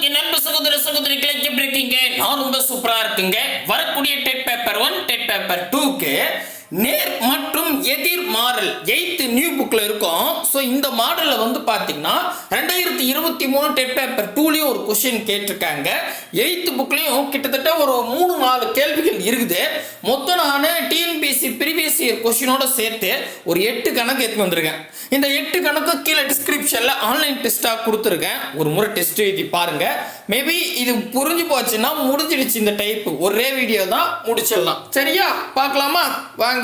Okay நண்ப சகோதர சகோதரிகளை எப்படி இருக்கீங்க நான் ரொம்ப சூப்பரா இருக்குங்க. வரக்கூடிய TET paper one TET paper டூக்கு நேர் மற்றும் எதிர் மாடல் எயித்து நியூ புக்கில் இருக்கும். ஸோ இந்த மாடலில் வந்து பார்த்தீங்கன்னா ரெண்டாயிரத்தி இருபத்தி மூணு டெட் பேப்பர் டூலேயும் ஒரு கொஷின் கேட்டிருக்காங்க. எயித்து புக்லேயும் கிட்டத்தட்ட ஒரு மூணு நாலு கேள்விகள் இருக்குது. மொத்தம் நான் டிஎன்பிஎஸ்சி ப்ரீவியஸ் இயர் கொஷினோட சேர்த்து ஒரு எட்டு கணக்கு எடுத்து வந்திருக்கேன். இந்த எட்டு கணக்கு கீழே டிஸ்கிரிப்ஷனில் ஆன்லைன் டெஸ்ட்டாக கொடுத்துருக்கேன். ஒரு முறை டெஸ்ட் எழுதி பாருங்க. மேபி இது புரிஞ்சு போச்சுன்னா முடிஞ்சிடுச்சு இந்த டைப் ஒரே வீடியோ தான் முடிச்சிடலாம். சரியா? பார்க்கலாமா? வாங்க.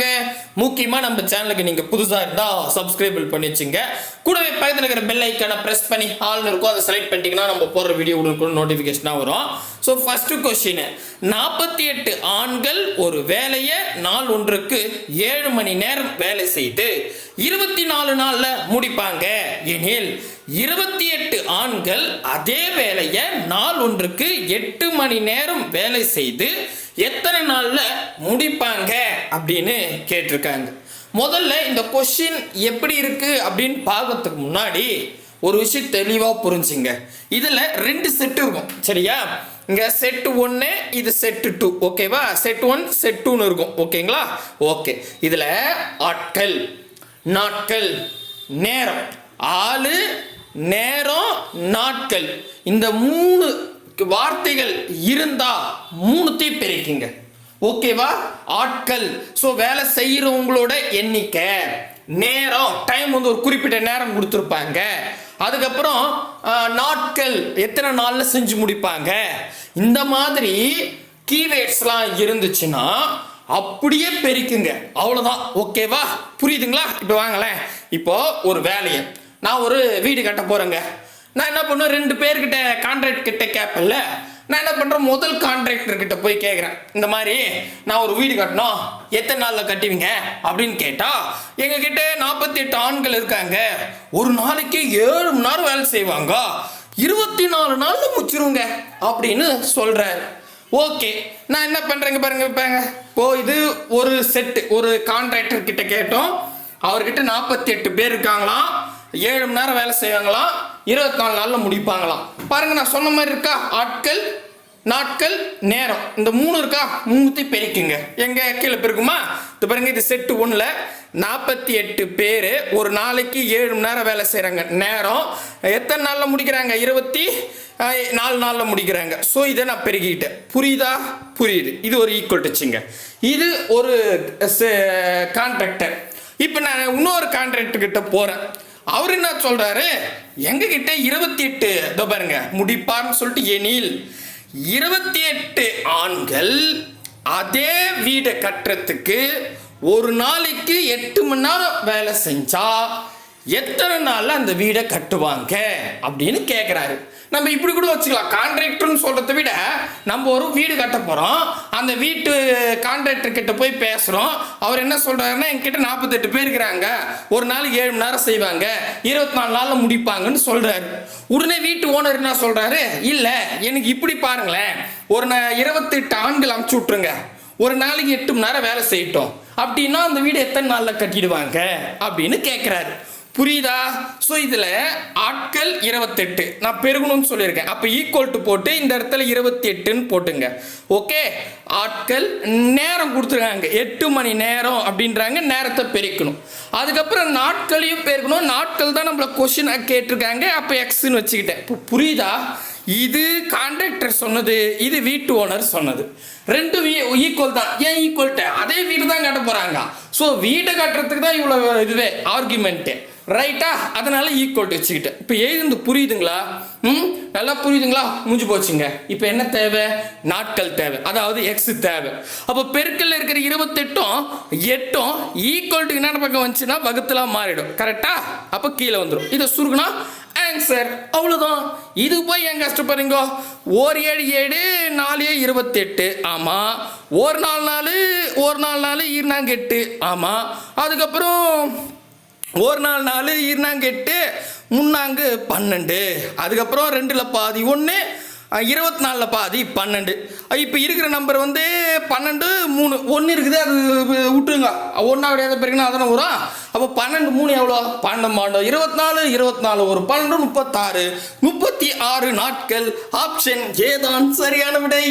முக்கியமாக நம்ம சேனலுக்கு நீங்கள் புதுசாக இருந்தால் சப்ஸ்கிரைபிள் பண்ணி வச்சுங்க கூடவே பக்கத்தில் இருக்கிற பெல் ஐக்கானை ப்ரெஸ் பண்ணி ஆள்னு இருக்கும். அதை செலக்ட் பண்ணிட்டீங்கன்னா நம்ம போடுற வீடியோ உடனுக்குள்ள நோட்டிஃபிகேஷனாக வரும். ஸோ ஃபஸ்ட்டு கொஸ்டின் நாற்பத்தி எட்டு ஆண்கள் ஒரு வேலையை நாள் ஒன்றுக்கு ஏழு மணி நேரம் வேலை செய்து இருபத்தி நாலு நாளில் முடிப்பாங்க. எனில் இருபத்தி எட்டு ஆண்கள் அதே வேலையை நாள் ஒன்றுக்கு எட்டு மணி நேரம் வேலை செய்து எத்தனை நாளில் முடிப்பாங்க அப்படின்னு கேட்டிருக்காங்க. முதல்ல இந்த கொஷின் எப்படி இருக்குது அப்படின்னு பார்க்கறதுக்கு முன்னாடி ஒரு விஷயம் தெளிவாக புரிஞ்சுங்க. இதில் ரெண்டு செட்டு இருக்கும். சரியா? இங்கே செட்டு ஒன்று இது செட்டு டூ ஓகேவா செட் ஒன் செட் டூன்னு இருக்கும். ஓகேங்களா ஓகே இதில் ஆட்கள். நாட்கள் நேரம். ஆளு நேரம் நாட்கள். இந்த மூணு வார்த்தைகள் இருந்தா மூணுத்தையும் பெருக்கிங்க. ஓகேவா? ஆட்கள். ஸோ வேலை செய்கிறவங்களோட எண்ணிக்கை நேரம். டைம் வந்து ஒரு குறிப்பிட்ட நேரம் கொடுத்துருப்பாங்க. அதுக்கப்புறம் நாட்கள். எத்தனை நாளில் செஞ்சு முடிப்பாங்க? இந்த மாதிரி கீவேர்ட்ஸ்லாம் இருந்துச்சுன்னா அப்படியே பெருக்குங்க. அவ்வளோதான் ஓகேவா? புரியுதுங்களா? இப்போ வாங்களேன். இப்போ ஒரு வேலையை. நான் ஒரு வீடு கட்ட போகிறேங்க நான் என்ன பண்ணுவேன்? ரெண்டு பேர்கிட்ட கான்ட்ராக்ட் கிட்ட கேட்பேன்ல நான் என்ன பண்ணுறேன் முதல் கான்ட்ராக்டர் கிட்ட போய் கேட்குறேன் இந்த மாதிரி நான் ஒரு வீடு கட்டணும். எத்தனை நாளில் கட்டுவீங்க? அப்படின்னு கேட்டால் எங்ககிட்ட நாற்பத்தி எட்டு ஆண்கள் இருக்காங்க. ஒரு நாளைக்கு ஏழு மணி நேரம் வேலை செய்வாங்க. இருபத்தி நாலு நாளில் முடிச்சிருங்க. அப்படின்னு சொல்கிறாரு ஓகே. நான் என்ன பண்ணுறேங்க பாருங்க பாருங்க. ஓ இது ஒரு செட்டு ஒரு கான்ட்ராக்டர் கிட்ட கேட்டோம். அவர்கிட்ட நாற்பத்தி எட்டு பேர் இருக்காங்களாம். ஏழு மணி நேரம் வேலை செய்வாங்களாம். இருபத்தி நாலு நாளில் முடிப்பாங்களாம். பாருங்க நான் சொன்ன மாதிரி இருக்கா? ஆட்கள் நாட்கள் நேரம். இந்த மூணு இருக்கா? மூணுத்தையும் பெருக்குங்க. எங்க கீழே பெருக்குமா? இது பாருங்க இது செட்டு ஒன்றில் நாற்பத்தி எட்டு பேர் ஒரு நாளைக்கு ஏழு மணி நேரம் வேலை செய்கிறாங்க நேரம். எத்தனை நாளில் முடிக்கிறாங்க? இருபத்தி நாலு நாளில் முடிக்கிறாங்க. ஸோ இதை நான் பெருகிக்கிட்டேன் புரியுதா? புரியுது. இது ஒரு ஈக்குவல் டச்சுங்க இது ஒரு கான்ட்ராக்டர் இப்போ நான் இன்னொரு கான்ட்ராக்டர் கிட்ட போகிறேன் அவர் என்ன சொல்கிறாரு எங்ககிட்ட இருபத்தி எட்டு இதோ பாருங்க முடிப்பார்னு சொல்லிட்டு எனில் இருபத்தி எட்டு ஆண்கள் அதே வீடை கட்டுறதுக்கு ஒரு நாளைக்கு எட்டு மணி நேரம் வேலை செஞ்சால் எத்தனை நாளில் அந்த வீடை கட்டுவாங்க அப்படின்னு கேட்குறாரு நம்ம இப்படி கூட வச்சுக்கலாம். கான்ட்ராக்டர்னு சொல்கிறத விட நம்ம ஒரு வீடு கட்ட போகிறோம் அந்த வீட்டு கான்ட்ராக்டர் கிட்ட போய் பேசுகிறோம் அவர் என்ன சொல்கிறாருன்னா என்கிட்ட நாற்பத்தெட்டு பேர் இருக்கிறாங்க. ஒரு நாளைக்கு ஏழு மணி நேரம் செய்வாங்க. இருபத்தி நாலு நாளில் முடிப்பாங்கன்னு சொல்கிறாரு உடனே வீட்டு ஓனர் என்ன சொல்கிறாரு இல்லை எனக்கு இப்படி பாருங்களேன். ஒரு ந இருபத்தெட்டு ஆண்கள் அமுச்சு விட்ருங்க ஒரு நாளைக்கு எட்டு மணி நேரம் வேலை செய்யட்டும். அப்படின்னா அந்த வீடு எத்தனை நாளில் கட்டிடுவாங்க? அப்படின்னு கேட்குறாரு புரியுதா? ஸோ இதில் ஆட்கள் இருபத்தெட்டு. நான் பெருகணும்னு சொல்லியிருக்கேன். அப்போ ஈக்குவல் டு போட்டு இந்த இடத்துல இருபத்தி எட்டுன்னு போட்டுங்க. ஓகே ஆட்கள் நேரம் கொடுத்துருக்காங்க. எட்டு மணி நேரம் அப்படின்றாங்க. நேரத்தை பெருக்கணும். அதுக்கப்புறம் நாட்களையும் பெருக்கணும். நாட்கள் தான் நம்மள கொஷினாக கேட்டிருக்காங்க. அப்போ எக்ஸ்ன்னு வச்சுக்கிட்டேன். இப்போ புரியுதா? இது கான்ட்ராக்டர் சொன்னது. இது வீட்டு ஓனர் சொன்னது. ரெண்டும் e-, ஈக்குவல் தான். ஏன் ஈக்குவல்ட்டு அதே வீடு தான் கட்ட போகிறாங்க ஸோ வீடு கட்டுறதுக்கு தான் இவ்வளோ இதுவே ஆர்குமெண்ட்டு ரைட்டா அதனால ஈக்குவல் வச்சுக்கிட்டேன். இப்போ எழுந்து புரியுதுங்களா? ம்? நல்லா புரியுதுங்களா? முடிஞ்சு போச்சுங்க. இப்போ என்ன தேவை? நாட்கள் தேவை. அதாவது எக்ஸ் தேவை. அப்போ பெருக்கல்ல இருக்கிற இருபத்தெட்டும் எட்டும் ஈக்குவல் டு பக்கம் வந்துச்சுன்னா வகுத்துலாம் மாறிடும். கரெக்டா அப்போ கீழே வந்துடும் இதை சுருக்குனா ஆன்சர் அவ்வளோதான் இது போய் ஏன் கஷ்டப்படுறீங்க? ஒரு ஏழு ஏழு நாலு இருபத்தெட்டு. ஆமாம் ஒரு நாலு நாலு ஒரு நாலு நாலு இருநாங்க எட்டு. ஆமாம் அதுக்கப்புறம் ஒரு நாள் நாலு இருநாங்க எட்டு முன்னாங்கு பன்னெண்டு. அதுக்கப்புறம் ரெண்டில் பாதி ஒன்று இருபத்தி நாலில் பாதி பன்னெண்டு. இப்போ இருக்கிற நம்பர் வந்து பன்னெண்டு மூணு. ஒன்று இருக்குது அது விட்டுருங்க. ஒன்றா கிடையாது பிறகுனா அதானே வரும். அப்போ பன்னெண்டு மூணு எவ்வளோ? பன்னெண்டு மாண்டோ இருபத்தி நாலு இருபத்தி நாலு ஒரு பன்னெண்டு முப்பத்தாறு. முப்பத்தி ஆறு நாட்கள் ஆப்ஷன் ஏதான் சரியான விடை.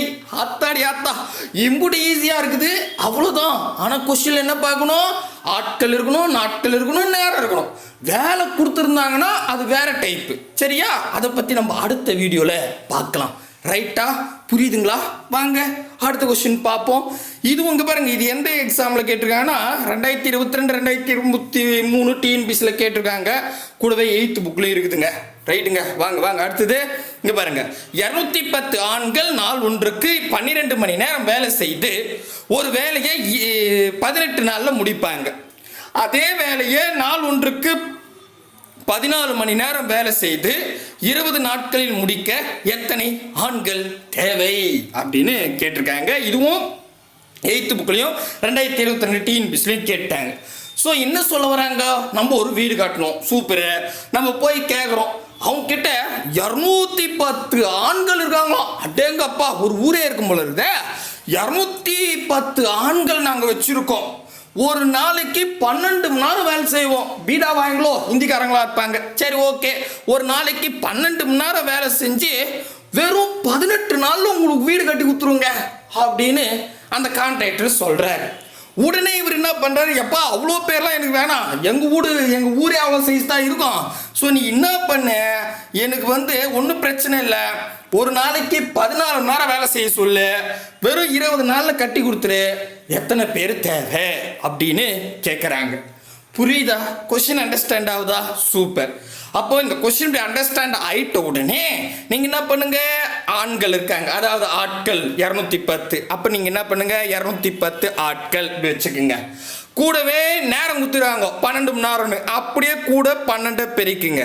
அத்தாடி அத்தா இம்புடி ஈஸியாக இருக்குது. அவ்வளோதான் ஆனால் கொஸ்டின் என்ன பார்க்கணும்? ஆட்கள் இருக்கணும் நாட்கள் இருக்கணும் நேரம் இருக்கணும். வேலை கொடுத்துருந்தாங்கன்னா அது வேற டைப்பு சரியா? அதை பற்றி நம்ம அடுத்த வீடியோவில் பார்க்கலாம். ரைட்டா புரியுதுங்களா? வாங்க அடுத்த கொஸ்டின் பார்ப்போம். இது உங்க பாருங்க இது எந்த எக்ஸாமில் கேட்டிருக்காங்கன்னா ரெண்டாயிரத்தி இருபத்தி ரெண்டு ரெண்டாயிரத்தி இருபத்தி மூணு டிஎன்பிசியில் கேட்டிருக்காங்க. கூடவே எயித்து புக்கில் இருக்குதுங்க. ரைட்டுங்க வாங்க வாங்க அடுத்தது. இங்கே பாருங்க. இரநூத்தி பத்து ஆண்கள் நாள் ஒன்றுக்கு பன்னிரெண்டு மணி நேரம் வேலை செய்து ஒரு வேலையை பதினெட்டு நாளில் முடிப்பாங்க. அதே வேலையை நாள் ஒன்றுக்கு பதினாலு மணி நேரம் வேலை செய்து இருபது நாட்களில் முடிக்க எத்தனை ஆண்கள் தேவை அப்படின்னு கேட்டிருக்காங்க. இதுவும் எயித்து புக்லையும் ரெண்டாயிரத்தி இருபத்தி ரெண்டு டிஎன்பிஸ்லையும் கேட்டாங்க. ஸோ என்ன சொல்ல வராங்க? நம்ம ஒரு வீடு காட்டணும் சூப்பரு. நம்ம போய் கேட்குறோம் அவங்க கிட்ட இரநூத்தி பத்து ஆண்கள் இருக்காங்களாம். அடேங்கப்பா ஒரு ஊரே இருக்கும் போல இருக்குதே. இரநூத்தி பத்து ஆண்கள் நாங்கள் வச்சுருக்கோம். ஒரு நாளைக்கு பன்னெண்டு மணி நேரம் வேலை செய்வோம். பீடா வாங்களோ ஹிந்திக்காரங்களா இருப்பாங்க. சரி ஓகே. ஒரு நாளைக்கு பன்னெண்டு மணி நேரம் வேலை செஞ்சு வெறும் பதினெட்டு நாளில் உங்களுக்கு வீடு கட்டி கொடுத்துருங்க அப்படின்னு அந்த கான்ட்ராக்டர் சொல்கிறாரு உடனே இவர் என்ன பண்ணுறாரு எப்பா அவ்வளோ பேர்லாம் எனக்கு வேணாம். எங்கள் வீடு எங்கள் ஊரே அவ்வளோ சைஸ் தான் இருக்கும். ஸோ நீ என்ன பண்ண? எனக்கு வந்து ஒன்றும் பிரச்சனை இல்லை. ஒரு நாளைக்கு பதினாலு மணி நேரம் வேலை செய்ய சொல்லு. வெறும் இருபது நாளில் கட்டி கொடுத்துரு. எத்தனை பேர் தேவை? அப்படின்னு கேட்குறாங்க புரியுதா? கொஷின் அண்டர்ஸ்டாண்ட் ஆகுதா? சூப்பர் அப்போ இந்த கொஷின் அண்டர்ஸ்டாண்ட் ஆயிட்ட உடனே நீங்கள் என்ன பண்ணுங்க? ஆண்கள் இருக்காங்க. அதாவது ஆட்கள் இரநூத்தி பத்து. அப்போ நீங்கள் என்ன பண்ணுங்க? இரநூத்தி பத்து ஆட்கள் வச்சுக்கோங்க. கூடவே நேரம் குத்துறாங்க பன்னெண்டு மணி நேரம்னு. அப்படியே கூட பன்னெண்டை பெருக்குங்க.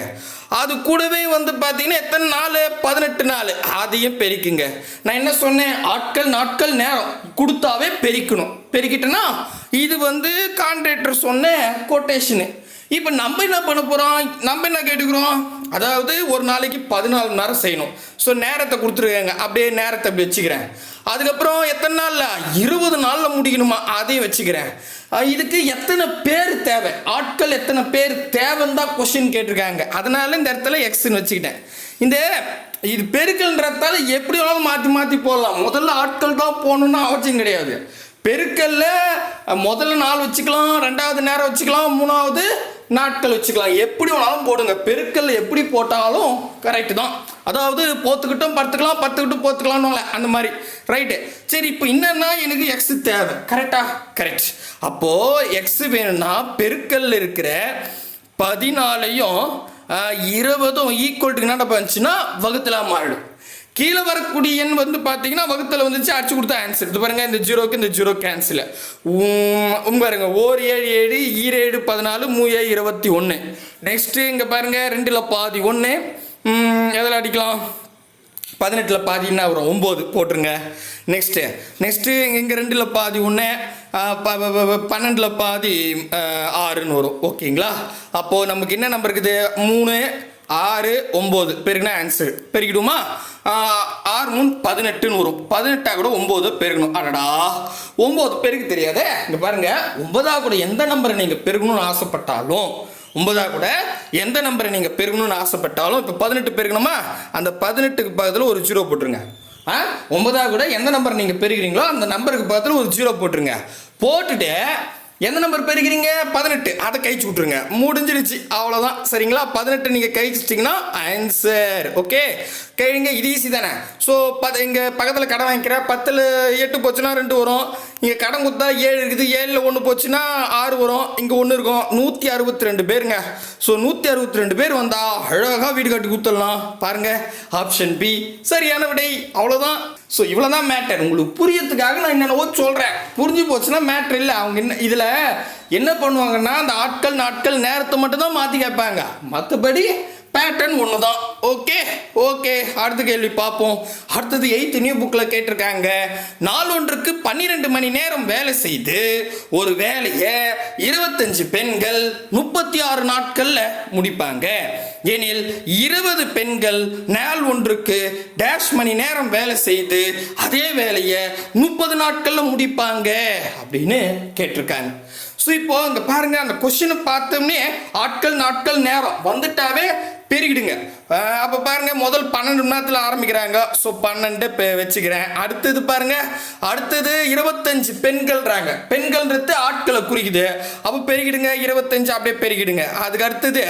அது கூடவே வந்து பார்த்தீங்கன்னா எத்தனை நாள்? பதினெட்டு நாள். அதையும் பெருக்குங்க. நான் என்ன சொன்னேன்? ஆட்கள் நாட்கள் நேரம். கொடுத்தாவே பெருக்கணும். பெருக்கிட்டேன்னா இது வந்து கான்ட்ராக்டர் சொன்ன கொட்டேஷனு இப்போ நம்ம என்ன பண்ண போகிறோம் நம்ம என்ன கேட்டுக்கிறோம்? அதாவது ஒரு நாளைக்கு பதினாலு மணி நேரம் செய்யணும். ஸோ நேரத்தை கொடுத்துருக்காங்க. அப்படியே நேரத்தை அப்படி வச்சுக்கிறேன். அதுக்கப்புறம் எத்தனை நாளில்? இருபது நாளில் முடிக்கணுமா? அதையும் வச்சுக்கிறேன். இதுக்கு எத்தனை பேர் தேவை? ஆட்கள் எத்தனை பேர் தேவைன்னு தான் கொஸ்டின் கேட்டிருக்காங்க. அதனால இந்த இடத்துல எக்ஸ்ன்னு வச்சுக்கிட்டேன். இந்த இது பெருக்கல்ன்றதால எப்படி வேணாலும் மாற்றி மாற்றி போடலாம். முதல்ல ஆட்கள் தான் போகணுன்னு அவசியம் கிடையாது. பெருக்கல்ல முதல்ல நாள் வச்சுக்கலாம் ரெண்டாவது நேரம் வச்சுக்கலாம் மூணாவது நாட்கள் வச்சுக்கலாம். எப்படி வேணாலும் போடுங்க. பெருக்கல் எப்படி போட்டாலும் கரெக்டு தான். அதாவது போத்துக்கிட்டும் படுத்துக்கலாம் படுத்துக்கிட்டும் போத்துக்கலாம்னு அந்த மாதிரி. ரைட்டு சரி இப்போ என்னன்னா எனக்கு எக்ஸ் தேவை. கரெக்டா கரெக்ட் அப்போ எக்ஸ் வேணும்னா பெருக்கல்ல இருக்கிற பதினாலையும் இருபதும் ஈக்குவல் டு என்ன வந்துச்சுன்னா வகுத்துல மாறிடும். கீழே வரக்கூடிய எண் வந்து பார்த்தீங்கன்னா வகுத்தில் வந்துச்சு அடிச்சு கொடுத்த ஆன்சர் இது பாருங்க இந்த ஜீரோக்கு இந்த ஜீரோ கேன்சல் உம் பாருங்க ஓர் ஏழு ஏழு ஈரேழு பதினாலு மூ ஏழு இருபத்தி ஒன்று நெக்ஸ்ட்டு இங்கே பாருங்க ரெண்டில் பாதி ஒன்று எதில் அடிக்கலாம்? பதினெட்டில் பாதி என்ன? வரும் ஒம்பது போட்டுருங்க. நெக்ஸ்ட்டு நெக்ஸ்ட்டு இங்கே ரெண்டில் பாதி ஒன்று பன்னெண்டில் பாதி ஆறுன்னு வரும். ஓகேங்களா? அப்போது நமக்கு என்ன நம்பர் இருக்குது? மூணு ஆறு ஒம்பது. பெருகினா ஆன்சர் பெருகிடுமா ஆறு மூணு பதினெட்டுன்னு வரும். பதினெட்டா கூட ஒம்பது பெருகணும் அடடா! ஒம்பது பெருக்க தெரியாதே? இங்கே பாருங்க ஒன்பதா கூட எந்த நம்பரை நீங்கள் பெருகணும்னு ஆசைப்பட்டாலும் ஒன்பதா கூட எந்த நம்பரை நீங்கள் பெருகணும்னு ஆசைப்பட்டாலும் இப்போ பதினெட்டு பெருகணுமா? அந்த பதினெட்டுக்கு பக்கத்தில் ஒரு ஜீரோ போட்டுருங்க. ஆ? ஒன்பதா கூட எந்த நம்பர் நீங்கள் பெருகிறீங்களோ அந்த நம்பருக்கு பக்கத்தில் ஒரு ஜீரோ போட்டுருங்க. போட்டுட்டு எந்த நம்பர் பெருக்கிறீங்க பதினெட்டு. அதை கழிச்சு விட்ருங்க முடிஞ்சிருச்சு அவ்வளோதான் சரிங்களா? பதினெட்டு நீங்கள் கழிச்சிட்டிங்கன்னா ஆன்சர் ஓகே கேளுங்க. இது ஈஸி தானே? ஸோ பத் இங்கே பக்கத்தில் கடை வாங்கிக்கிறேன் பத்தில் எட்டு போச்சுன்னா ரெண்டு வரும். இங்கே கடன் கொடுத்தா ஏழு இருக்குது. ஏழில் ஒன்று போச்சுன்னா ஆறு வரும். இங்கே ஒன்று இருக்கும். நூற்றி அறுபத்தி ரெண்டு பேருங்க. ஸோ நூற்றி அறுபத்தி ரெண்டு பேர் வந்தால் அழகாக வீடு கட்டி கொடுத்துடலாம். பாருங்க. ஆப்ஷன் பி சரியான விடை. அவ்வளோதான் ஸோ இவ்வளோ தான் மேட்டர் உங்களுக்கு புரியறதுக்காக நான் என்னென்னவோ சொல்கிறேன் புரிஞ்சு போச்சுன்னா மேட்ரு இல்லை. அவங்க என்ன இதில் என்ன பண்ணுவாங்கன்னா அந்த ஆட்கள் நாட்கள் நேரத்தை மட்டும்தான் மாற்றி கேட்பாங்க. மற்றபடி பேட்டர்ன் ஒன்று தான் ஓகே ஓகே அடுத்த கேள்வி பார்ப்போம். அடுத்தது எயித்து நியூ புக்கில் கேட்டிருக்காங்க. நாள் ஒன்றுக்கு பன்னிரெண்டு மணி நேரம் வேலை செய்து ஒரு வேலையை இருபத்தஞ்சு பெண்கள் முப்பத்தி ஆறு நாட்களில் முடிப்பாங்க. எனில் இருபது பெண்கள் நாள் ஒன்றுக்கு டேஷ் மணி நேரம் வேலை செய்து அதே வேலையை முப்பது நாட்களில் முடிப்பாங்க அப்படின்னு கேட்டிருக்காங்க. ஸோ இப்போ அங்கே பாருங்க அந்த கொஸ்டினை பார்த்தோம்னே ஆட்கள் நாட்கள் நேரம். வந்துட்டாவே பெருகிடுங்க. அப்போ பாருங்கள் பாருங்க முதல் பன்னெண்டு மணி நேரத்தில் ஆரம்பிக்கிறாங்க. ஸோ பன்னெண்டு இப்போ வச்சுக்கிறேன். அடுத்தது பாருங்க அடுத்தது இருபத்தஞ்சு பெண்கள்ன்றாங்க. பெண்கள்ன்றது ஆட்களை குறிக்குது. அப்போ பெருகிடுங்க இருபத்தஞ்சு அப்படியே பெருகிடுங்க. அதுக்கு அடுத்தது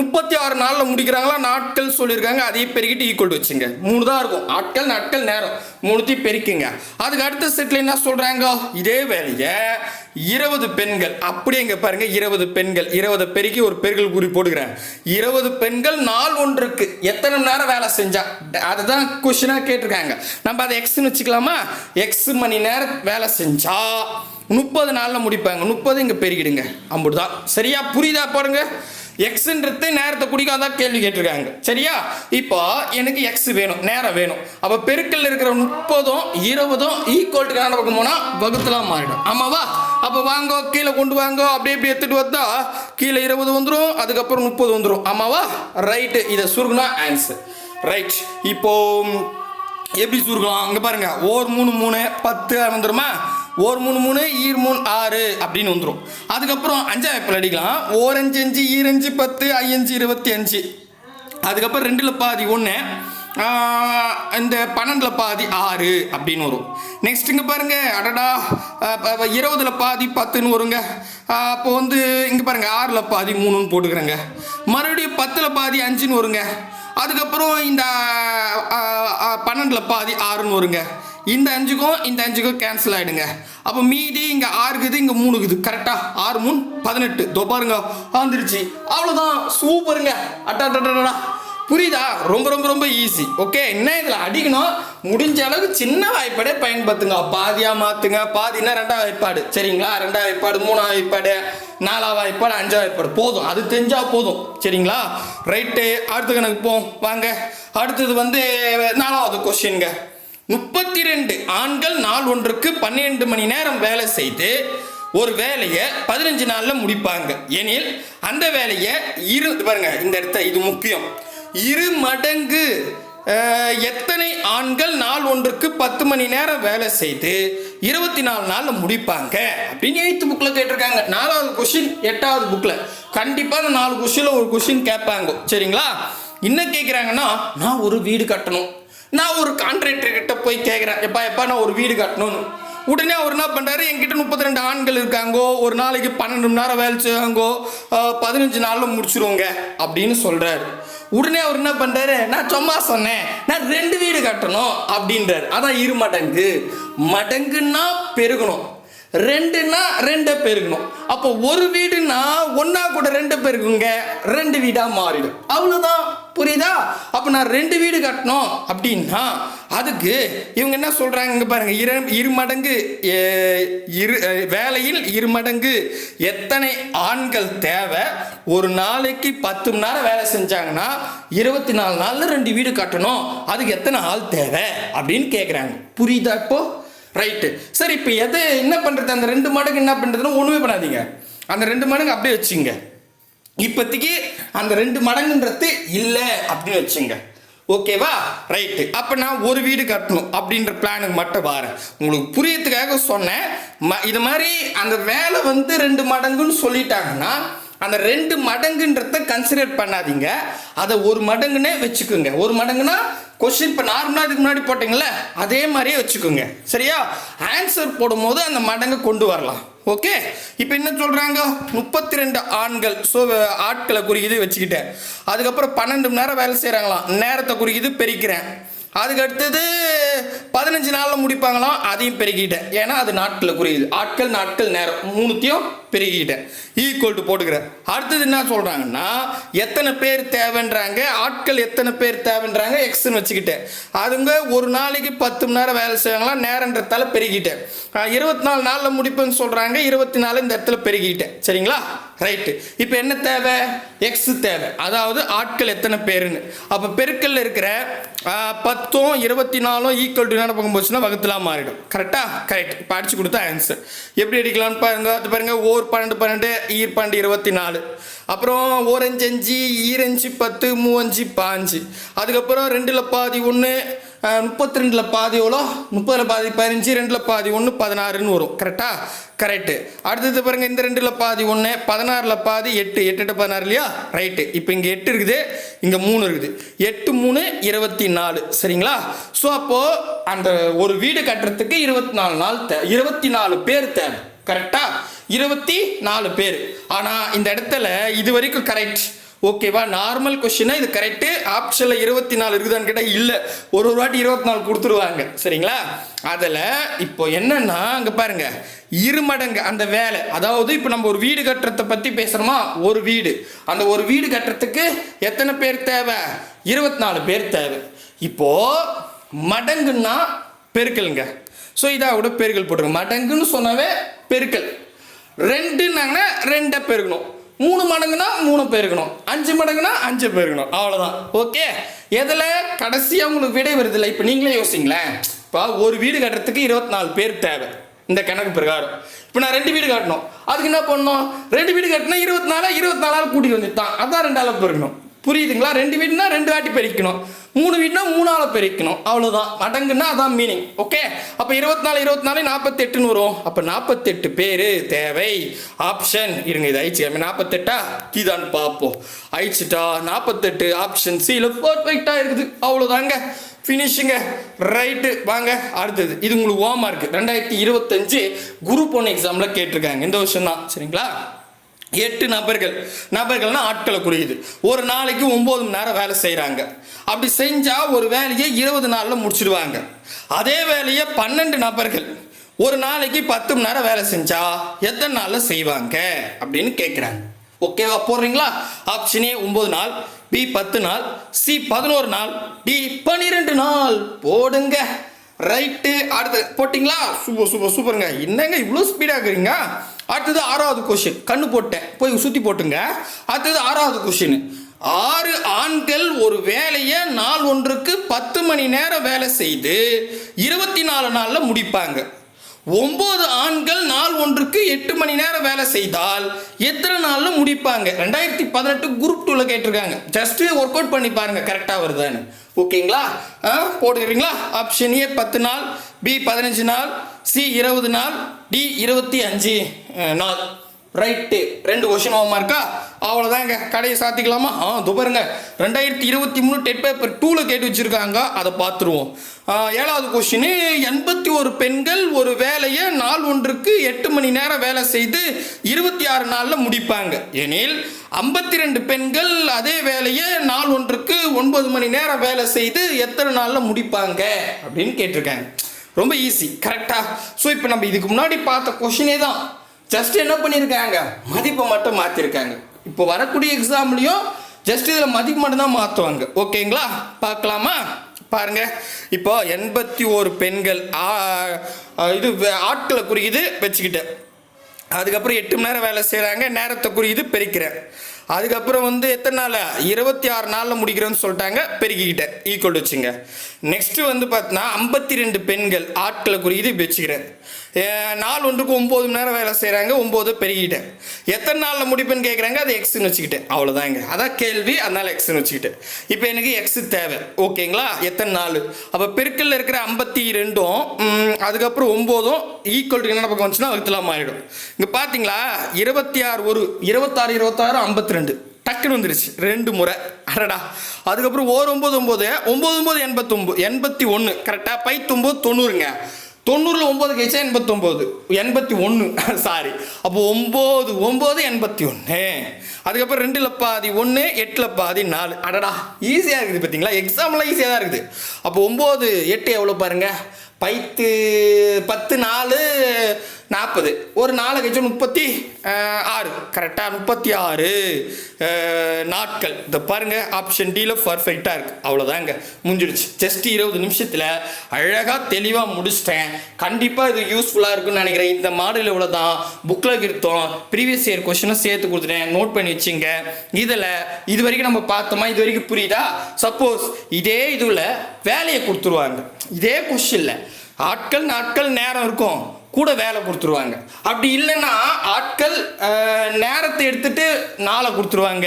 முப்பத்தி ஆறு நாளில் முடிக்கிறாங்களா? நாட்கள் சொல்லியிருக்காங்க. அதையும் பெருகிட்டு ஈக்குவல் வச்சுங்க. மூணு தான் இருக்கும். ஆட்கள் நாட்கள் நேரம். மூணுத்தையும் பெருக்குங்க. அதுக்கு அடுத்த செட்டில் என்ன சொல்கிறாங்க இதே வேலையை இருபது பெண்கள் அப்படியே இங்கே பாருங்க இருபது பெண்கள். இருபது பெருக்கி ஒரு பெருகல் குறி போடுகிறேன். இருபது பெண் பெண்கள் நாள் ஒன்றுக்கு எத்தனை மணி நேரம் வேலை செஞ்சா? அதுதான் கொஸ்டினாக கேட்டிருக்காங்க. நம்ம அதை எக்ஸ்னு வச்சுக்கலாமா? எக்ஸ் மணி நேரம் வேலை செஞ்சா முப்பது நாளில் முடிப்பாங்க. முப்பது இங்கே பெருகிடுங்க. அம்புடுதான் சரியா? புரியுதா? பாருங்க. எக்ஸுன்றது நேரத்தை குடிக்காதான் கேள்வி கேட்டிருக்காங்க. சரியா? இப்போ எனக்கு எக்ஸ் வேணும். நேரம் வேணும். அப்போ பெருக்கல்ல இருக்கிற முப்பதும் இருபதும் ஈக்குவல்ட்டுக்கான பக்கம் போனால் வகுத்துலாம் மாறிடும். ஆமாவா? அப்போ வாங்கோ கீழே கொண்டு வாங்கோ. அப்படியே இப்படி எடுத்துகிட்டு வந்தா கீழே இருபது வந்துடும் அதுக்கப்புறம் முப்பது வந்துடும் ஆமாவா? ரைட்டு இதை சுருகுனா ஆன்சர் ரைட் இப்போ எப்படி சுருக்கலாம்? அங்கே பாருங்க. ஓர் மூணு மூணு பத்து வந்துருமா? ஓர் மூணு மூணு ஈர் மூணு ஆறு அப்படின்னு வந்துடும் அதுக்கப்புறம் அஞ்சா இப்போ அடிக்கலாம். ஓரஞ்சு அஞ்சு அஞ்சு ஈரஞ்சு பத்து ஐயஞ்சு இருபத்தி அஞ்சு. அதுக்கப்புறம் ரெண்டில் பாதி ஒன்று இந்த பன்னெண்டில் பாதி ஆறு அப்படின்னு வரும். நெக்ஸ்ட் இங்கே பாருங்க அடடா இருபதுல பாதி பத்துன்னு வருங்க. அப்போ வந்து இங்கே பாருங்க ஆறில் பாதி மூணுன்னு போட்டுக்கிறேங்க. மறுபடியும் பத்தில் பாதி அஞ்சுன்னு வருங்க. அதுக்கப்புறம் இந்த பன்னெண்டில் பாதி ஆறுன்னு வருங்க. இந்த அஞ்சுக்கும் இந்த அஞ்சுக்கும் கேன்சல் ஆகிடுங்க அப்போ மீதி இங்கே ஆறுக்குது இங்கே மூணுக்குது. கரெக்டாக ஆறு மூணு பதினெட்டு. தோ பாருங்க வந்துருச்சு அவ்வளோதான் சூப்பருங்க. அட்டா புரியுதா? ரொம்ப ரொம்ப ரொம்ப ஈஸி ஓகே என்ன இதில் அடிக்கணும்? முடிஞ்ச அளவுக்கு சின்ன வாய்ப்பாடே பயன்படுத்துங்க. பாதியாக மாற்றுங்க பாதினா ரெண்டாவது வாய்ப்பாடு. சரிங்களா? ரெண்டாவது வாய்ப்பாடு மூணாவது வாய்ப்பாடு நாலாவது வாய்ப்பாடு அஞ்சாவது வாய்ப்பாடு. போதும். அது தெரிஞ்சால் போதும். சரிங்களா? ரைட்டு அடுத்த கணக்கு போவோம் வாங்க. அடுத்தது வந்து நாலாவது கொஸ்டின்ங்க முப்பத்தி ரெண்டு ஆண்கள் நாள் ஒன்றுக்கு பன்னிரெண்டு மணி நேரம் வேலை செய்து ஒரு வேலையை பதினஞ்சு நாளில் முடிப்பாங்க. எனில் அந்த வேலையை இரு பாருங்க இந்த இடத்த இது முக்கியம். இரு மடங்கு எத்தனை ஆண்கள் நாள் ஒன்றுக்கு பத்து மணி நேரம் வேலை செய்து இருபத்தி நாலு நாளில் முடிப்பாங்க? அப்படின்னு எயித்து புக்கில் கேட்டிருக்காங்க. நாலாவது கொஷின் எட்டாவது புக்கில் கண்டிப்பாக அந்த நாலு கொஷினில் ஒரு கொஷின் கேட்பாங்க. சரிங்களா? என்ன கேட்குறாங்கன்னா நான் ஒரு வீடு கட்டணும். நான் ஒரு கான்ட்ராக்டர் கிட்ட போய் கேட்குறேன். எப்பா எப்பா நான் ஒரு வீடு கட்டணும்னு. உடனே அவர் என்ன பண்ணுறாரு என்கிட்ட முப்பத்தி ரெண்டு ஆண்கள் இருக்காங்கோ ஒரு நாளைக்கு பன்னெண்டு மணி நேரம் வேலை செய்வாங்கோ பதினஞ்சு நாளில் முடிச்சிருவோங்க அப்படின்னு சொல்கிறாரு உடனே அவர் என்ன பண்ணுறாரு நான் சும்மா சொன்னேன். நான் ரெண்டு வீடு கட்டணும் அப்படின்றாரு. அதான் இரு மடங்கு. மடங்குன்னா பெருகணும். ரெண்டுன்னா ரெண்டை பெருகணும். அப்போ ஒரு வீடுனா ஒன்றா கூட ரெண்டு பெருகுங்க ரெண்டு வீடாக மாறிடும். அவ்வளோதான் புரியுதா? அப்போ நான் ரெண்டு வீடு கட்டணும் அப்படின்னா அதுக்கு இவங்க என்ன சொல்கிறாங்க இங்கே பாருங்க இரு இரு மடங்கு இரு வேலையில் இரு மடங்கு எத்தனை ஆண்கள் தேவை? ஒரு நாளைக்கு பத்து மணி நேரம் வேலை செஞ்சாங்கன்னா இருபத்தி நாலு நாளில் ரெண்டு வீடு கட்டணும். அதுக்கு எத்தனை ஆள் தேவை? அப்படின்னு கேட்குறாங்க புரியுதா இப்போ? ரைட்டு சரி இப்போ எது என்ன பண்ணுறது அந்த ரெண்டு மடங்கு என்ன பண்ணுறதுன்னு ஒன்றுமே பண்ணாதீங்க. அந்த ரெண்டு மடங்கு அப்படியே வச்சுங்க. இப்போதைக்கு அந்த ரெண்டு மடங்குன்றது இல்லை அப்படின்னு வச்சுங்க. ஓகேவா ரைட்டு அப்போ நான் ஒரு வீடு கட்டணும் அப்படின்ற பிளானுக்கு மட்டும் வரேன். உங்களுக்கு புரியத்துக்காக சொன்னேன். ம இது மாதிரி அந்த வேலை வந்து ரெண்டு மடங்குன்னு சொல்லிட்டாங்கன்னா அந்த ரெண்டு மடங்குன்றத கன்சிடர் பண்ணாதீங்க. அதை ஒரு மடங்குன்னே வச்சுக்கோங்க. ஒரு மடங்குனா கொஸ்டின் இப்போ நார்மலாக இதுக்கு முன்னாடி போட்டிங்களே அதே மாதிரியே வச்சுக்கோங்க. சரியா? ஆன்சர் போடும்போது அந்த மடங்கு கொண்டு வரலாம். ஓகே இப்போ என்ன சொல்கிறாங்க முப்பத்தி ரெண்டு ஆண்கள் ஸோ ஆட்களை குறிக்குது வச்சுக்கிட்டேன். அதுக்கப்புறம் பன்னெண்டு மணி நேரம் வேலை செய்கிறாங்களாம் நேரத்தை குறிக்குது பெருக்கிறேன். அதுக்கு அடுத்தது பதினஞ்சு நாளில் முடிப்பாங்களாம். அதையும் பெருக்கிட்டேன். ஏன்னா அது நாட்களில் குறியுது ஆட்கள் நாட்கள் நேரம். மூணுத்தையும் பெருகிக்கிட்டேன். E ஈக்குவல் டு போட்டுக்கிறேன். அடுத்தது என்ன சொல்கிறாங்கன்னா எத்தனை பேர் தேவைன்றாங்க ஆட்கள் எத்தனை பேர் தேவைன்றாங்க எக்ஸ்ன்னு வச்சுக்கிட்டேன். அதுங்க ஒரு நாளைக்கு பத்து மணி நேரம் வேலை செய்வாங்களா நேரன்றதால பெருகிட்டேன். இருபத்தி நாலு நாளில் முடிப்புன்னு சொல்கிறாங்க இருபத்தி நாலு இந்த இடத்துல பெருகிட்டேன். சரிங்களா? ரைட்டு இப்போ என்ன தேவை? எக்ஸ் தேவை. அதாவது ஆட்கள் எத்தனை பேருன்னு. அப்போ பெருக்கல்ல இருக்கிற பத்தும் இருபத்தி நாலும் ஈக்குவல் டு என்ன பக்கம் போச்சுன்னா வகுத்துலாம் மாறிடும் கரெக்டாக கரெக்ட் இப்போ அடிச்சு கொடுத்தா ஆன்சர் எப்படி அடிக்கலாம்னு பாருங்க அது ஓ ஓர் பன்னெண்டு பன்னெண்டு ஈர் பன்னெண்டு இருபத்தி நாலு. அப்புறம் ஓரஞ்சு அஞ்சு ஈரஞ்சு பத்து மூவஞ்சு பாஞ்சு அதுக்கப்புறம் ரெண்டில் பாதி ஒன்று முப்பத்தி ரெண்டில் பாதி எவ்வளோ முப்பதில் பாதி பதினஞ்சு ரெண்டில் பாதி ஒன்று பதினாறுன்னு வரும். கரெக்டா கரெக்டு அடுத்தது பாருங்க இந்த ரெண்டில் பாதி ஒன்று பதினாறில் பாதி எட்டு. எட்டு எட்டு பதினாறு இல்லையா? ரைட்டு இப்போ இங்கே எட்டு இருக்குது இங்கே மூணு இருக்குது. எட்டு மூணு இருபத்தி நாலு. சரிங்களா? ஸோ அப்போது அந்த ஒரு வீடு கட்டுறதுக்கு இருபத்தி நாலு நாள் தே இருபத்தி நாலு பேர் தேவை. கரெக்டாக இருபத்தி நாலு பேர். ஆனால் இந்த இடத்துல இது வரைக்கும் கரெக்ட் ஓகேவா? நார்மல் கொஷினா இது கரெக்டு ஆப்ஷனில் இருபத்தி நாலு இருக்குதான்னு கேட்டால் இல்லை. ஒரு ஒரு வாட்டி இருபத்தி நாலு கொடுத்துருவாங்க. சரிங்களா? அதில் இப்போ என்னன்னா அங்கே பாருங்க. இருமடங்கு அந்த வேலை. அதாவது இப்போ நம்ம ஒரு வீடு கட்டுறதை பற்றி பேசுகிறோமா ஒரு வீடு. அந்த ஒரு வீடு கட்டுறதுக்கு எத்தனை பேர் தேவை? இருபத்தி நாலு பேர் தேவை. இப்போ மடங்குன்னா பெருக்கலுங்க. ஸோ இதாக கூட பெருக்கல் போட்டுருங்க. மடங்குன்னு சொன்னாவே பெருக்கல். ரெண்டுன்னாங்கன்னா ரெண்டை பெருக்கணும். மூணு மடங்குனா மூணு பெருக்கணும். அஞ்சு மடங்குனா அஞ்சு பெருக்கணும். அவ்வளோதான் ஓகே? எதில் கடைசியாக உங்களுக்கு விடை வருதில்ல? இப்போ நீங்களே யோசிங்களேன். இப்போ ஒரு வீடு கட்டுறதுக்கு இருபத்தி நாலு பேர் தேவை. இந்த கணக்கு பிரகாரம். இப்போ நான் ரெண்டு வீடு கட்டணும். அதுக்கு என்ன பண்ணணும்? ரெண்டு வீடு கட்டினா இருபத்தி நாலா இருபத்தி நாலாவது கூட்டிகிட்டு வந்துட்டான். அதான் ரெண்டால பெருக்கணும். புரியுதுங்களா? ரெண்டு வீடுனா ரெண்டு வாட்டி பெருக்கணும். மூணு வீடுனா மூணால பெருக்கணும். அவ்வளோதான் மடங்குன்னா அதான் மீனிங் ஓகே அப்போ இருபத்தி நாலு இருபத்தி நாலு நாற்பத்தெட்டுன்னு வரும். அப்போ நாற்பத்தெட்டு பேர் தேவை. ஆப்ஷன் இருங்க இது ஆயிடுச்சு நாற்பத்தெட்டா கீதான் பார்ப்போம். அழிச்சிட்டா நாற்பத்தெட்டு ஆப்ஷன் சியில் பர்ஃபெக்டாக இருக்குது. அவ்வளோதாங்க ஃபினிஷுங்க ரைட்டு வாங்க. அடுத்தது. இது உங்களுக்கு ஓமா இருக்குது ரெண்டாயிரத்தி இருபத்தஞ்சு குரூப் ஒன் எக்ஸாமில் கேட்டிருக்காங்க. இந்த வருஷம் தான் சரிங்களா? எட்டு நபர்கள் நபர்கள்னா ஆட்களை குறியுது. ஒரு நாளைக்கு ஒம்பது மணி நேரம் வேலை செய்கிறாங்க அப்படி செஞ்சால் ஒரு வேலையை இருபது நாளில் முடிச்சிடுவாங்க. அதே வேலையை பன்னெண்டு நபர்கள் ஒரு நாளைக்கு பத்து மணி நேரம் வேலை செஞ்சா எத்தனை நாளில் செய்வாங்க? அப்படின்னு கேட்குறாங்க ஓகேவா போடுறீங்களா? ஆப்ஷன் ஏ ஒம்பது நாள் பி பத்து நாள் சி பதினோரு நாள் டி பன்னிரெண்டு நாள். போடுங்க. ரைட்டு அடுத்து போட்டிங்களா? சூப்பர் சூப்பர் சூப்பருங்க. என்னங்க இவ்வளோ ஸ்பீடாக இருக்கிறீங்க அடுத்தது ஆறாவது கொஷின் கண்ணு போட்டேன். போய் சுற்றி போட்டுங்க. அடுத்தது ஆறாவது கொஷின் ஆறு ஆண்கள் ஒரு வேலையை நாள் ஒன்றுக்கு பத்து மணி நேரம் வேலை செய்து இருபத்தி நாலு நாளில் முடிப்பாங்க. ஒம்பது ஆண்கள் நாள் ஒன்றுக்கு எட்டு மணி நேரம் வேலை செய்தால் எத்தனை நாளில் முடிப்பாங்க? ரெண்டாயிரத்தி பதினெட்டு குரூப் டூவில் கேட்டிருக்காங்க. ஜஸ்ட் ஒர்க் அவுட் பண்ணி பாருங்க. கரெக்டாக வருதான்னு. ஓகேங்களா ஆ போட்டுக்கிறீங்களா? ஆப்ஷன் ஏ பத்து நாள் பி பதினஞ்சு நாள் சி இருபது நாள் டி இருபத்தி அஞ்சு நாள். ரைட்டு ரெண்டு கொஷின் ஆகுமா இருக்கா? அவ்வளோதாங்க கடையை சாத்திக்கலாமா? ஆ துபருங்க ரெண்டாயிரத்தி இருபத்தி மூணு டெட் பேப்பர் டூவில் கேட்டு வச்சுருக்காங்க. அதை பார்த்துருவோம். ஏழாவது கொஷின் எண்பத்தி ஒரு பெண்கள் ஒரு வேலையை நாள் ஒன்றுக்கு எட்டு மணி நேரம் வேலை செய்து இருபத்தி ஆறு நாளில் முடிப்பாங்க. எனில் ஐம்பத்தி ரெண்டு பெண்கள் அதே வேலையை நாள் ஒன்றுக்கு ஒன்பது மணி நேரம் வேலை செய்து எத்தனை நாளில் முடிப்பாங்க? அப்படின்னு கேட்டிருக்காங்க. ரொம்ப ஈஸி கரெக்டா ஸோ இப்போ நம்ம இதுக்கு முன்னாடி பார்த்த கொஷினே தான். ஜஸ்ட் என்ன பண்ணியிருக்காங்க மதிப்பை மட்டும் மாற்றிருக்காங்க இப்போ வரக்கூடிய எக்ஸாம்லேயும் ஜஸ்ட் இதில் மதிப்பு மட்டும் தான் மாற்றுவாங்க ஓகேங்களா பார்க்கலாமா? பாருங்க. இப்போ எண்பத்தி ஒரு பெண்கள் இது ஆட்களை குறிக்குது வச்சுக்கிட்டேன் அதுக்கப்புறம் எட்டு மணி நேரம் வேலை செய்கிறாங்க நேரத்தை குறியுது பிரிக்கிறேன். அதுக்கப்புறம் வந்து எத்தனை நாள்? இருபத்தி ஆறு நாளில் முடிக்கிறோன்னு சொல்லிட்டாங்க. பெருக்கிக்கிட்டேன் ஈக்குவல் வச்சுங்க. நெக்ஸ்ட்டு வந்து பார்த்தீங்கன்னா ஐம்பத்தி ரெண்டு பெண்கள் ஆட்களை குறியுது இப்போ வச்சுக்கிறேன். நாள் ஒன்றுக்கு ஒம்பது மணி நேரம் வேலை செய்கிறாங்க ஒம்பது பெருகிட்டேன். எத்தனை நாளில் முடிப்புன்னு கேட்குறாங்க அது எக்ஸ்ன்னு வச்சுக்கிட்டேன். அவ்வளோதாங்க அதான் கேள்வி அதனால் எக்ஸ்ன்னு வச்சுக்கிட்டேன். இப்போ எனக்கு எக்ஸ் தேவை. ஓகேங்களா? எத்தனை நாள்? அப்போ பெருக்கல்ல இருக்கிற ஐம்பத்தி ரெண்டும் அதுக்கப்புறம் ஒம்போதும் ஈக்குவல் டு என்ன பக்கம் வந்துச்சுன்னா வகுத்தலாம் மாறிடும். இங்கே பார்த்தீங்களா இருபத்தி ஆறு ஒரு இருபத்தாறு இருபத்தாறு ஐம்பத்தி ரெண்டு. டக்குன்னு வந்துருச்சு. ரெண்டு முறை. அடடா. அதுக்கப்புறம் ஓர் ஒம்பது ஒம்பது ஒம்பது ஒம்பது எண்பத்தொம்பது எண்பத்தி ஒன்று. கரெக்டாக பைத்தொம்பது தொண்ணூறுங்க. தொண்ணூறில் ஒம்பது கழிச்சா எண்பத்தொம்போது. எண்பத்தி ஒன்று சாரி அப்போ ஒம்பது ஒம்பது எண்பத்தி ஒன்று அதுக்கப்புறம் ரெண்டில் பாதி ஒன்று எட்டில் பாதி நாலு. அடடா. ஈஸியாக இருக்குது பார்த்தீங்களா எக்ஸாம்லாம் ஈஸியாக தான் இருக்குது. அப்போ ஒம்பது எட்டு எவ்வளோ பாருங்கள் பைத்து பத்து நாலு நாற்பது. ஒரு நாலு கழிச்சு முப்பத்தி ஆறு. கரெக்டாக முப்பத்தி ஆறு நாட்கள். இதை பாருங்கள் ஆப்ஷன் டியில் பர்ஃபெக்டாக இருக்குது அவ்வளோதாங்க முடிஞ்சிடுச்சு. ஜஸ்ட் இருபது நிமிஷத்தில் அழகாக தெளிவாக முடிச்சிட்டேன். கண்டிப்பாக இது யூஸ்ஃபுல்லாக இருக்கும்னு நினைக்கிறேன். இந்த மாடல் இவ்வளோ தான் புக்கில் கிருத்தம் ப்ரீவியஸ் இயர் கொஷினும் சேர்த்து கொடுத்துட்டேன். நோட் பண்ணி வச்சுங்க. இதில் இது வரைக்கும் நம்ம பார்த்தோமா? இது வரைக்கும் புரியுதா? சப்போஸ் இதே இதுவில் வேலையை கொடுத்துருவாங்க. இதே கொஷினில் ஆட்கள் நாட்கள் நேரம் இருக்கும். கூட வேலை கொடுத்துருவாங்க. அப்படி இல்லைன்னா ஆட்கள் நேரத்தை எடுத்துட்டு நாளை கொடுத்துருவாங்க.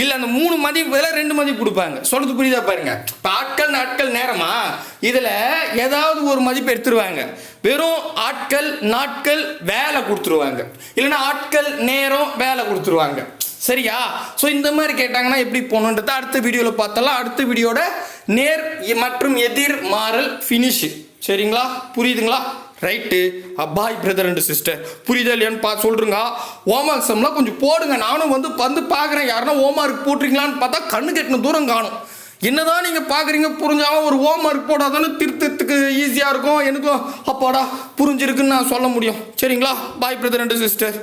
இல்லை அந்த மூணு மதிப்பு பதிலாக ரெண்டு மதிப்பு கொடுப்பாங்க. சொல்கிறது புரியுதா பாருங்க. இப்போ ஆட்கள் நாட்கள் நேரமா? இதில் ஏதாவது ஒரு மதிப்பு எடுத்துருவாங்க. வெறும் ஆட்கள் நாட்கள் வேலை கொடுத்துருவாங்க. இல்லைன்னா ஆட்கள் நேரம் வேலை கொடுத்துருவாங்க. சரியா? ஸோ இந்த மாதிரி கேட்டாங்கன்னா எப்படி போகணுன்றத அடுத்த வீடியோவில் பார்த்தலாம் அடுத்த வீடியோட நேர் மற்றும் எதிர் மாறல் ஃபினிஷ் சரிங்களா? புரியுதுங்களா? ரைட்டு அப்பாய் பிரதர் அண்ட் சிஸ்டர் புரியுதா இல்லையான்னு பா சொல்கிறேங்க ஹோம்ஒர்க் சம்லாம் கொஞ்சம் போடுங்க. நானும் வந்து வந்து பார்க்குறேன் யாருன்னா ஹோம்ஒர்க் போட்டிருக்கீங்களான்னு பார்த்தா கண்ணு கெட்டின தூரம் காணும். என்னதான் நீங்கள் பார்க்குறீங்க புரிஞ்சாலும் ஒரு ஹோம்ஒர்க் போடாதானே திருத்தத்துக்கு ஈஸியாக இருக்கும். எனக்கும் அப்பாடா புரிஞ்சிருக்குன்னு நான் சொல்ல முடியும். சரிங்களா? பாய் பிரதர் அண்ட் சிஸ்டர்